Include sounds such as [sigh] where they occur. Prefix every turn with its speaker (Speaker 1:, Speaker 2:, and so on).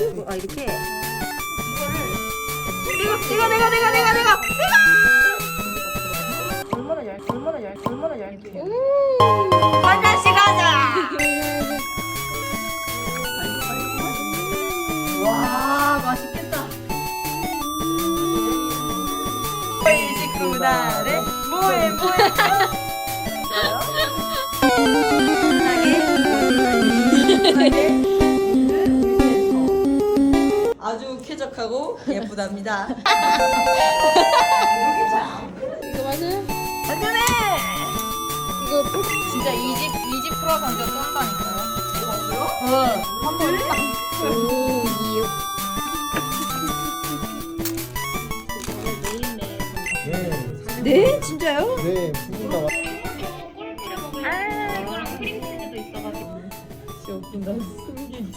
Speaker 1: 아 이렇게. 이거 이거 내가 내가 내가 내가! 얼마나 얇 얼마나 얇 얼마나 얇게. 화장실 가자 와 맛있겠다. 식구나래 뭐해 뭐해 [laughs]
Speaker 2: 아주 쾌적하고 예쁘답니다.
Speaker 3: 이거 맞아요?
Speaker 1: 안전해
Speaker 3: 이거 ปุ๊
Speaker 1: 진짜 이집 이집 풀어서 완전 쩐다니까요 어 한번
Speaker 3: 오, 이유.
Speaker 4: 네,
Speaker 1: 네 진짜요?
Speaker 4: 네, 두분다 왔.
Speaker 1: 아 이거랑 크림 치즈도 있어가지고
Speaker 2: 진짜 웃긴다. 숨기기.